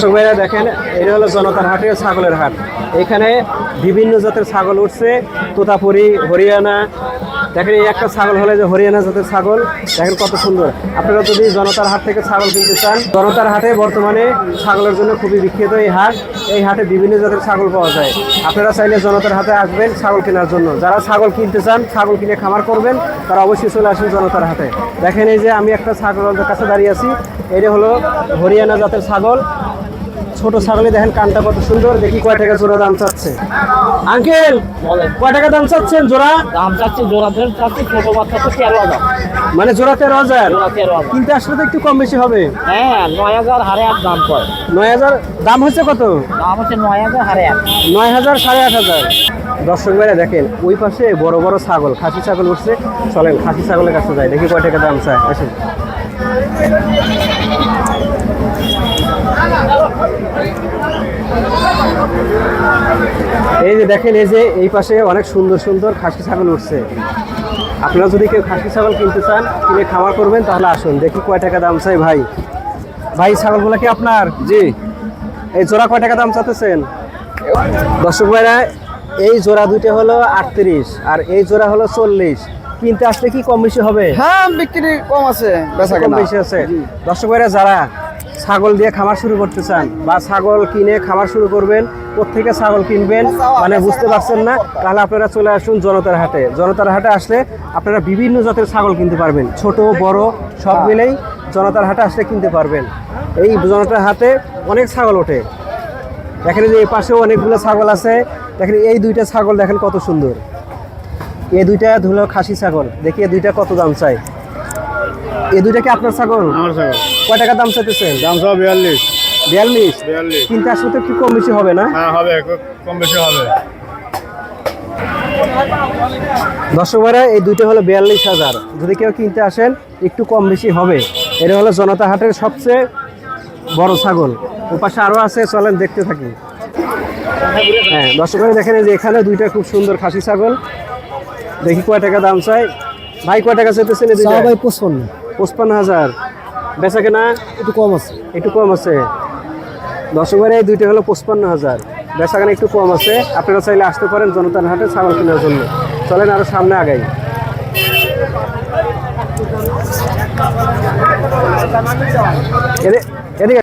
দর্শক ভাইরা দেখেন, এটা হলো জনতার হাটে ছাগলের হাট। এখানে বিভিন্ন জাতের ছাগল উঠছে, তোতাপুরি, হরিয়ানা। দেখেন এই একটা ছাগল হলে যে হরিয়ানা জাতের ছাগল। দেখেন কত সুন্দর। আপনারা যদি জনতার হাট থেকে ছাগল কিনতে চান, জনতার হাটে বর্তমানে ছাগলের জন্য খুবই বিখ্যাত এই হাট। এই হাটে বিভিন্ন জাতের ছাগল পাওয়া যায়। আপনারা চাইলে জনতার হাটে আসবেন ছাগল কেনার জন্য। যারা ছাগল কিনতে চান, ছাগল কিনে খামার করবেন, তারা অবশ্যই চলে আসুন জনতার হাটে। দেখেন এই যে আমি একটা ছাগলের কাছে দাঁড়িয়ে আছি। এটা হলো হরিয়ানা জাতের ছাগল। ছোট ছাগলে দেখেন কানটা কত সুন্দর দেখি কয় টাকা জোড়া দাম চাচ্ছে। আঙ্কেল কয় টাকা দাম চাচ্ছেন জোড়া? দাম চাচ্ছি জোড়া ধরে চাচ্ছি ছোট বাচ্চা তো তেরো হাজার। মানে জোড়া তেরো হাজার? কিন্তু আসলে তো একটু কম বেশি হবে। হ্যাঁ নয় হাজার হারে আট দাম পড়ে। নয় হাজার দাম হচ্ছে কত? দাম হচ্ছে নয় হাজার হারে আট। নয় হাজার সাড়ে আট হাজার। দর্শক ভাইরা দেখেন ওই পাশে বড় বড় ছাগল খাসি ছাগল উঠছে। চলেন খাসি ছাগলের কাছে যাই দেখি কয় টাকা দাম চায় আসেন। এই যে দেখেন এই যে এই পাশে অনেক সুন্দর সুন্দর খাসি ছাগল উঠছে। আপনারা যদি কেউ খাসি ছাগল কিনতে চান কিনে খামার করবেন তাহলে আসুন। দেখি কয় টাকা দাম চাই ভাই। ভাই ছাগলগুলো কি আপনার? জি। এই জোড়া কয় টাকা দাম চাচ্ছেন? দর্শক ভাইরা এই জোড়া দুইটা হলো আটত্রিশ আর এই জোড়া হলো চল্লিশ। কিনতে আসলে কি কম বেশি হবে? হ্যাঁ বিক্রি কম আছে বেশি আছে। দর্শক ভাইরা যারা ছাগল দিয়ে খামার শুরু করতে চান বা ছাগল কিনে খামার শুরু করবেন কোথেকে ছাগল কিনবেন মানে বুঝতে পারছেন না তাহলে আপনারা চলে আসুন জনতার হাটে। জনতার হাটে আসলে আপনারা বিভিন্ন জাতের ছাগল কিনতে পারবেন ছোট বড় সব মিলেই জনতার হাটে আসলে কিনতে পারবেন। এই জনতার হাটে অনেক ছাগল ওঠে। দেখেন যে এই পাশেও অনেকগুলো ছাগল আছে। দেখেন এই দুইটা ছাগল দেখেন কত সুন্দর। এই দুইটা ধুলো খাসি ছাগল। দেখি এই দুইটা কত দাম চাই। এই দুইটা কি আপনার ছাগল? আমার ছাগল। কয় টাকা দাম চাইতেছেন? দাম সব বিয়াল্লিশ। বিয়াল্লিশ? বিয়াল্লিশ। কিনতে আসলে তো একটু কম বেশি হবে না? হ্যাঁ হবে কম বেশি হবে। দর্শক ভাইরা এই দুইটা হলো বিয়াল্লিশ হাজার। যদি কেউ কিনতে আসেন একটু কম বেশি হবে। এটা হলো জনতা হাটের সবচেয়ে বড় ছাগল। ওপাশে আরও আছে চলেন দেখতে থাকি। হ্যাঁ দর্শক ভাই দেখেন যে এখানে দুইটা খুব সুন্দর খাসি ছাগল। দেখি কয় টাকা দাম চাই। ভাই কয় টাকা চাইতেছেন এই দুইটা? পঁচপন্ন হাজার। বেচা কেনা একটু কম আছে। একটু কম আছে। দশ ভাইরা এই দুইটা হলো পঁচপান্ন হাজার। বেচা কেনা একটু কম আছে। আপনারা চাইলে আসতে পারেন জনতার হাটে ছাগল কেনার জন্য। চলেন আরও সামনে আগাই। এদি- এদিকে